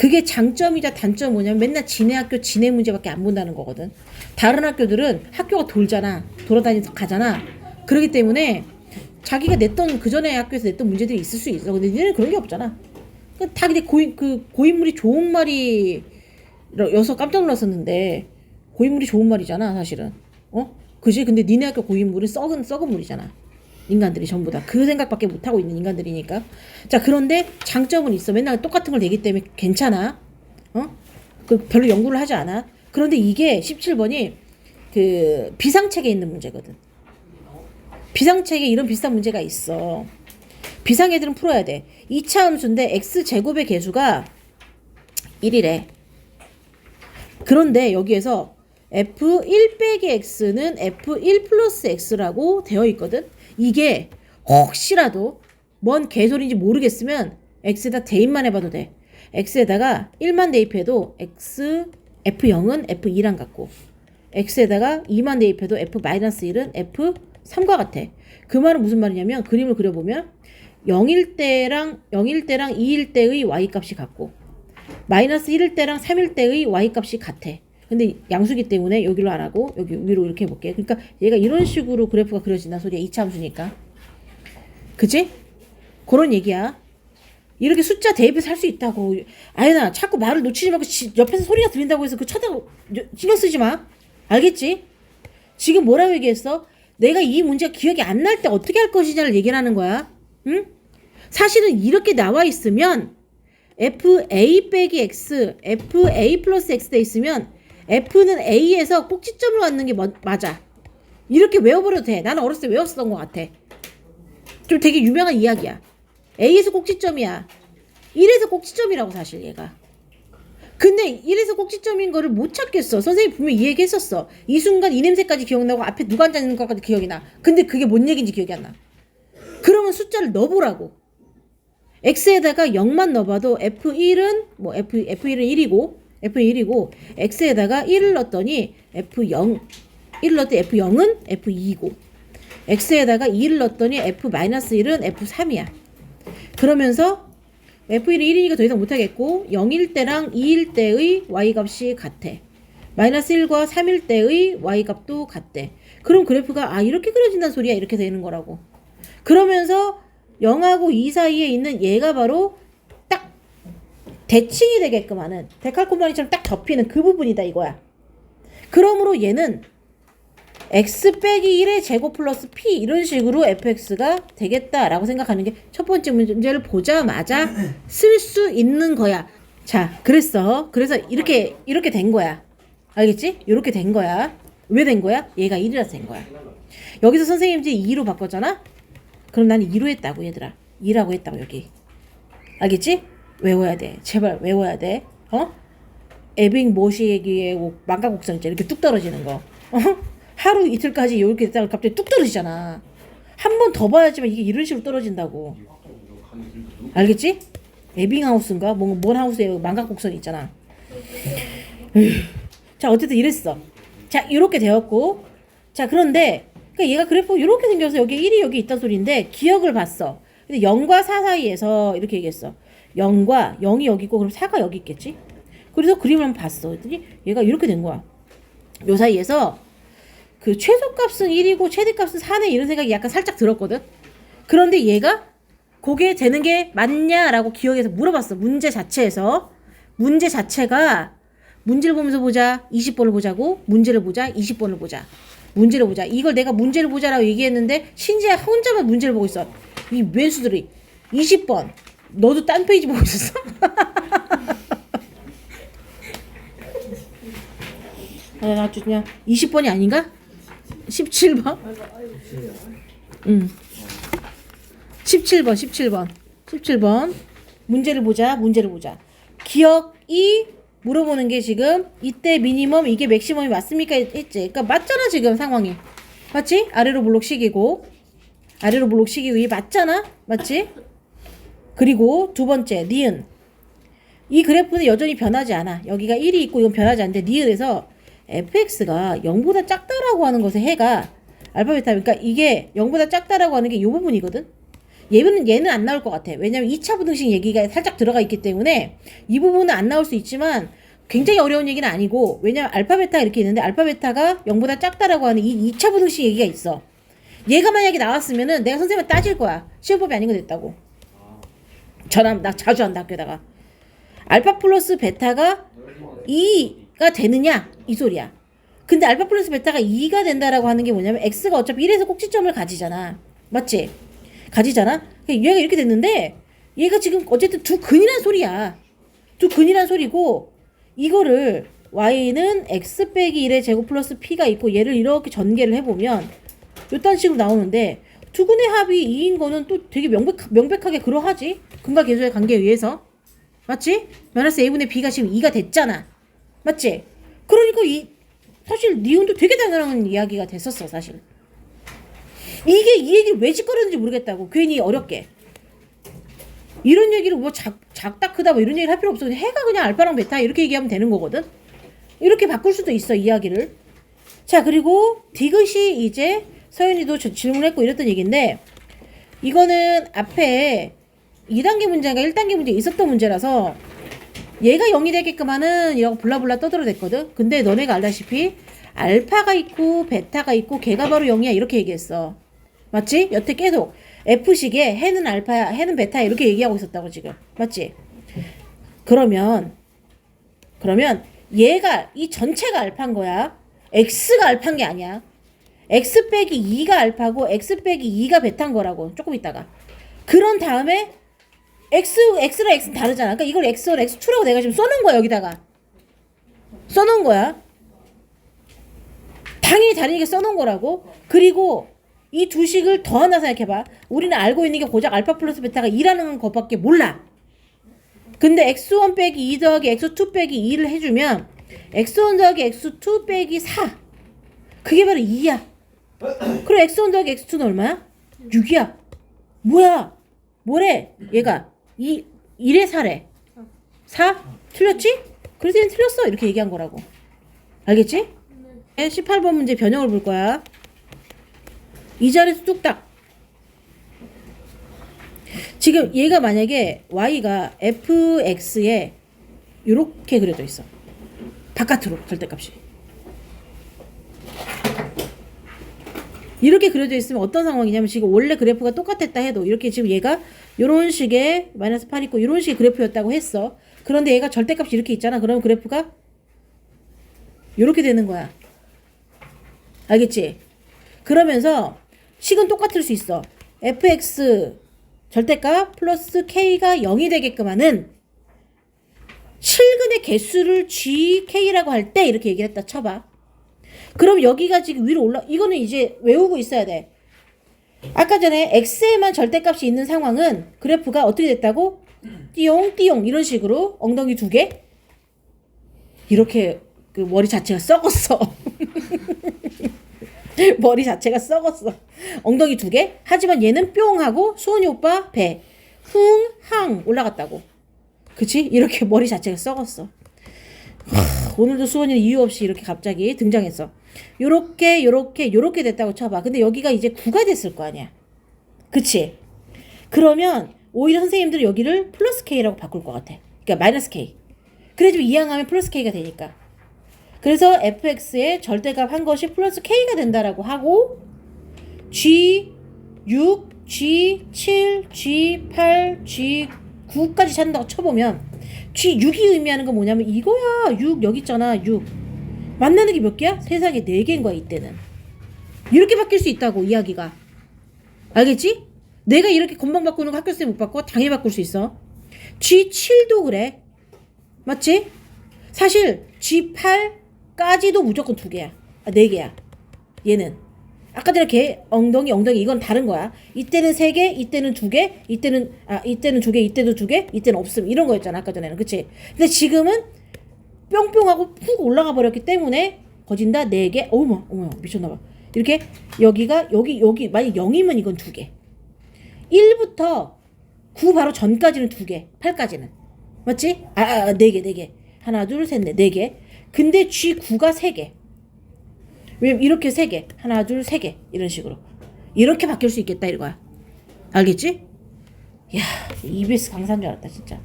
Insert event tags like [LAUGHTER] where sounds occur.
그게 장점이자 단점 뭐냐면 맨날 지네 학교 지네 문제밖에 안 본다는 거거든. 다른 학교들은 학교가 돌잖아. 돌아다니면서 가잖아. 그렇기 때문에 자기가 냈던 그 전에 학교에서 냈던 문제들이 있을 수 있어. 근데 니네는 그런 게 없잖아. 그다 근데 고인 그 고인물이 좋은 말이 여서 깜짝 놀랐었는데 고인물이 좋은 말이잖아 사실은. 어? 그지? 근데 니네 학교 고인물은 썩은 썩은 물이잖아. 인간들이 전부 다 그 생각밖에 못 하고 있는 인간들이니까. 자 그런데 장점은 있어. 맨날 똑같은 걸 내기 때문에 괜찮아. 어? 그 별로 연구를 하지 않아. 그런데 이게 17번이 그 비상책에 있는 문제거든. 비상책에 이런 비슷한 문제가 있어. 비상 애들은 풀어야 돼. 2차 함수인데 x 제곱의 개수가 1이래. 그런데 여기에서 f1 빼기 x는 f1 플러스 x라고 되어 있거든. 이게 혹시라도 뭔 개소리인지 모르겠으면 x에다 대입만 해봐도 돼. x에다가 1만 대입해도 x f0은 f2랑 같고 x에다가 2만 대입해도 f-1은 f3과 같아. 그 말은 무슨 말이냐면 그림을 그려보면 0일 때랑 0일 때랑 2일 때의 y 값이 같고 마이너스 1일 때랑 3일 때의 y 값이 같아. 근데 양수기 때문에 여기로 안 하고 여기 위로 이렇게 해볼게. 그러니까 얘가 이런 식으로 그래프가 그려진다 소리야. 2차 함수니까. 그지? 그런 얘기야. 이렇게 숫자 대입해서 할 수 있다고. 아유나 자꾸 말을 놓치지 말고 지- 옆에서 소리가 들린다고 해서 그 쳐다 신경 쓰지 마. 알겠지? 지금 뭐라고 얘기했어? 내가 이 문제가 기억이 안 날 때 어떻게 할 것이냐를 얘기를 하는 거야. 응? 사실은 이렇게 나와 있으면 FA 빼기 X, FA 플러스 X 돼 있으면 F는 A에서 꼭지점으로 갖는 게 뭐- 맞아. 이렇게 외워버려도 돼. 나는 어렸을 때 외웠었던 것 같아. 좀 되게 유명한 이야기야. A에서 꼭지점이야. 1에서 꼭지점이라고 사실 얘가. 근데 1에서 꼭지점인 거를 못 찾겠어. 선생님이 분명 이 얘기 했었어. 이 순간 이 냄새까지 기억나고 앞에 누가 앉아있는 것까지 기억이 나. 근데 그게 뭔 얘기인지 기억이 안 나. 그러면 숫자를 넣어보라고. x에다가 0만 넣어봐도 f1은 뭐 f, f1은 1이고 f1 1이고 x에다가 1을 넣었더니 f0 1을 넣었더니 f0은 f2이고 x에다가 2를 넣었더니 f-1은 f3이야. 그러면서 f1이 1이니까 더 이상 못하겠고 0일 때랑 2일 때의 y 값이 같아. 마이너스 1과 3일 때의 y 값도 같대. 그럼 그래프가 아 이렇게 그려진다는 소리야 이렇게 되는 거라고. 그러면서 0하고 2 사이에 있는 얘가 바로 딱 대칭이 되게끔 하는 데칼코마니처럼 딱 접히는 그 부분이다 이거야. 그러므로 얘는 x 빼기 1의 제곱 플러스 p 이런 식으로 fx가 되겠다라고 생각하는 게 첫 번째 문제를 보자마자 쓸 수 있는 거야. 자, 그랬어. 그래서 이렇게 이렇게 된 거야. 알겠지? 이렇게 된 거야. 왜 된 거야? 얘가 1이라서 된 거야. 여기서 선생님들이 2로 바꿨잖아? 그럼 나는 2로 했다고 얘들아. 2라고 했다고 여기. 알겠지? 외워야 돼. 제발 외워야 돼. 어? 에빙 모시기의 망가곡선 있잖아. 이렇게 뚝 떨어지는 거. 어? 하루 이틀까지 이렇게 있다가 갑자기 뚝 떨어지잖아. 한 번 더 봐야지만 이게 이런 식으로 떨어진다고. 알겠지? 에빙 하우스인가? 뭔, 뭔 하우스에 망각곡선이 있잖아. [SIGHS] 자, 어쨌든 이랬어. 자, 이렇게 되었고. 자, 그런데, 그러니까 얘가 그래프 이렇게 생겨서 여기 1이 여기 있단 소리인데, 기억을 봤어. 근데 0과 4 사이에서 이렇게 얘기했어. 0과 0이 여기 있고, 그럼 4가 여기 있겠지? 그래서 그림을 한번 봤어. 그랬더니 얘가 이렇게 된 거야. 요 사이에서 그 최소값은 1이고 최대값은 4네 이런 생각이 약간 살짝 들었거든. 그런데 얘가 그게 되는 게 맞냐라고 기억해서 물어봤어. 문제 자체에서 문제 자체가 문제를 보면서 보자. 20번을 보자고. 문제를 보자. 20번을 보자. 문제를 보자. 이걸 내가 문제를 보자라고 얘기했는데 신지야 혼자만 문제를 보고 있어. 이 왼수들이 20번. 너도 딴 페이지 보고 있었어? [LAUGHS] 아, 나 그냥 20번이 아닌가? 17번? 응. 17번, 17번. 17번. 문제를 보자, 문제를 보자. 기억이 물어보는 게 지금 이때 미니멈 이게 맥시멈이 맞습니까? 했지. 그러니까 맞잖아, 지금 상황이. 맞지? 아래로 블록식이고 아래로 블록식이고 이 맞잖아? 맞지? 그리고 두 번째, 니은. 이 그래프는 여전히 변하지 않아. 여기가 1이 있고 이건 변하지 않는데 니은에서 fx가 0보다 작다라고 하는 것의 해가 알파벳 합 그러니까 이게 0보다 작다라고 하는 게 이 부분이거든. 얘는 얘는 안 나올 것 같아. 왜냐면 2차 부등식 얘기가 살짝 들어가 있기 때문에 이 부분은 안 나올 수 있지만 굉장히 어려운 얘기는 아니고 왜냐면 알파 베타 이렇게 있는데 알파 베타가 0보다 작다라고 하는 이 2차 부등식 얘기가 있어. 얘가 만약에 나왔으면은 내가 선생님한테 따질 거야. 시험법이 아닌 거 됐다고. 전화 나 자주 한다 학교에다가. 알파 플러스 베타가 2가 되느냐 이 소리야. 근데 알파 플러스 베타가 2가 된다라고 하는 게 뭐냐면 x가 어차피 1에서 꼭지점을 가지잖아. 맞지? 가지잖아. 그러니까 얘가 이렇게 됐는데 얘가 지금 어쨌든 두 근이란 소리야. 두 근이란 소리고 이거를 y는 x 빼기 1의 제곱 플러스 p가 있고 얘를 이렇게 전개를 해보면 요딴 식으로 나오는데 두 근의 합이 2인 거는 또 되게 명백, 명백하게 그러하지. 근과 계수의 관계에 의해서. 맞지? 마이너스 a분의 b가 지금 2가 됐잖아. 맞지? 그러니까 이 사실 니은도 되게 당연한 이야기가 됐었어 사실. 이게 이 얘기를 왜 짓거렸는지 모르겠다고 괜히 어렵게 이런 얘기를 뭐 작, 작다 크다 뭐 이런 얘기를 할 필요 없어 그냥 해가 그냥 알파랑 베타 이렇게 얘기하면 되는 거거든 이렇게 바꿀 수도 있어 이야기를 자 그리고 디귿이 이제 서연이도 저- 질문했고 이랬던 얘기인데 이거는 앞에 2단계 문제인가 1단계 문제 있었던 문제라서 얘가 0이 되게끔 하는 이라고 블라블라 떠들어댔거든. 근데 너네가 알다시피 알파가 있고 베타가 있고 걔가 바로 0이야 이렇게 얘기했어. 맞지? 여태 계속 F식에 해는 알파야, 해는 베타야 이렇게 얘기하고 있었다고 지금. 맞지? 그러면 그러면 얘가 이 전체가 알파인 거야. X가 알파인 게 아니야. X 빼기 2가 알파고 X 빼기 2가 베타인 거라고. 조금 있다가. 그런 다음에 X, X랑 X는 다르잖아. 그러니까 이걸 X1, X2라고 내가 지금 써놓은 거야, 여기다가. 써놓은 거야. 당연히 다르게 써놓은 거라고. 그리고 이 두 식을 더 하나 생각해봐. 우리는 알고 있는 게 고작 알파 플러스 베타가 2라는 것밖에 몰라. 근데 X1 빼기 2 더하기 X2 빼기 2를 해주면 X1 더하기 X2 빼기 4. 그게 바로 2야. 그럼 X1 더하기 X2는 얼마야? 6이야. 뭐야? 뭐래? 얘가 2, 1에 4래. 4? 틀렸지? 그래서 얘는 틀렸어. 이렇게 얘기한 거라고. 알겠지? 18번 문제 변형을 볼 거야. 이 자리에서 뚝딱. 지금 얘가 만약에 y가 fx에 이렇게 그려져 있어. 바깥으로 절대값이. 이렇게 그려져 있으면 어떤 상황이냐면 지금 원래 그래프가 똑같았다 해도 이렇게 지금 얘가 이런 식의 마이너스 8 있고 이런 식의 그래프였다고 했어. 그런데 얘가 절대값이 이렇게 있잖아. 그러면 그래프가 이렇게 되는 거야. 알겠지? 그러면서 식은 똑같을 수 있어. fx 절대값 플러스 k가 0이 되게끔 하는 실근의 개수를 gk라고 할 때 이렇게 얘기를 했다 쳐봐. 그럼 여기가 지금 위로 올라 이거는 이제 외우고 있어야 돼. 아까 전에 x에만 절대값이 있는 상황은 그래프가 어떻게 됐다고? 띠용 띠용 이런 식으로 엉덩이 두 개. 이렇게 그 머리 자체가 썩었어. [LAUGHS] 머리 자체가 썩었어. 엉덩이 두 개. 하지만 얘는 뿅 하고 수원이 오빠 배. 흥, 항 올라갔다고. 그치? 이렇게 머리 자체가 썩었어. 하, 오늘도 수원이는 이유 없이 이렇게 갑자기 등장했어. 요렇게, 요렇게, 요렇게 됐다고 쳐봐. 근데 여기가 이제 9가 됐을 거 아니야. 그치? 그러면 오히려 선생님들은 여기를 플러스 K라고 바꿀 것 같아. 그러니까 마이너스 K. 그래도 이항하면 플러스 K가 되니까. 그래서 fx의 절대값 한 것이 플러스 k가 된다라고 하고 g 6, g 7, g 8, g 9까지 찾는다고 쳐보면 g 6이 의미하는 건 뭐냐면 이거야 6 여기 있잖아 6 만나는 게 몇 개야? 세상에 4개인 거야 이때는 이렇게 바뀔 수 있다고 이야기가 알겠지? 내가 이렇게 건방 바꾸는 거 학교 쌤 못 바꿔 당연히 바꿀 수 있어 g 7도 그래 맞지? 사실 G8까지도 무조건 두 개야. 아, 네 개야. 얘는. 아까 전에 걔 엉덩이 엉덩이 이건 다른 거야. 이때는 세 개, 이때는 두 개, 이때는 아 이때는 두 개, 이때도 두 개, 이때는 없음 이런 거였잖아 아까 전에는 그치? 근데 지금은 뿅뿅하고 푹 올라가 버렸기 때문에 거진다 네 개. 어머 어머 미쳤나봐. 이렇게 여기가 여기 여기 만약 0이면 이건 두 개. 1부터 9 바로 전까지는 두 개, 8까지는 맞지? 아, 아, 네 개, 네 개. 하나, 둘, 셋, 넷, 네 개. 근데 G9가 세 개. 왜냐면 이렇게 세 개. 하나, 둘, 세 개. 이런 식으로. 이렇게 바뀔 수 있겠다, 이거야. 알겠지? 야 EBS 강사인 줄 알았다 진짜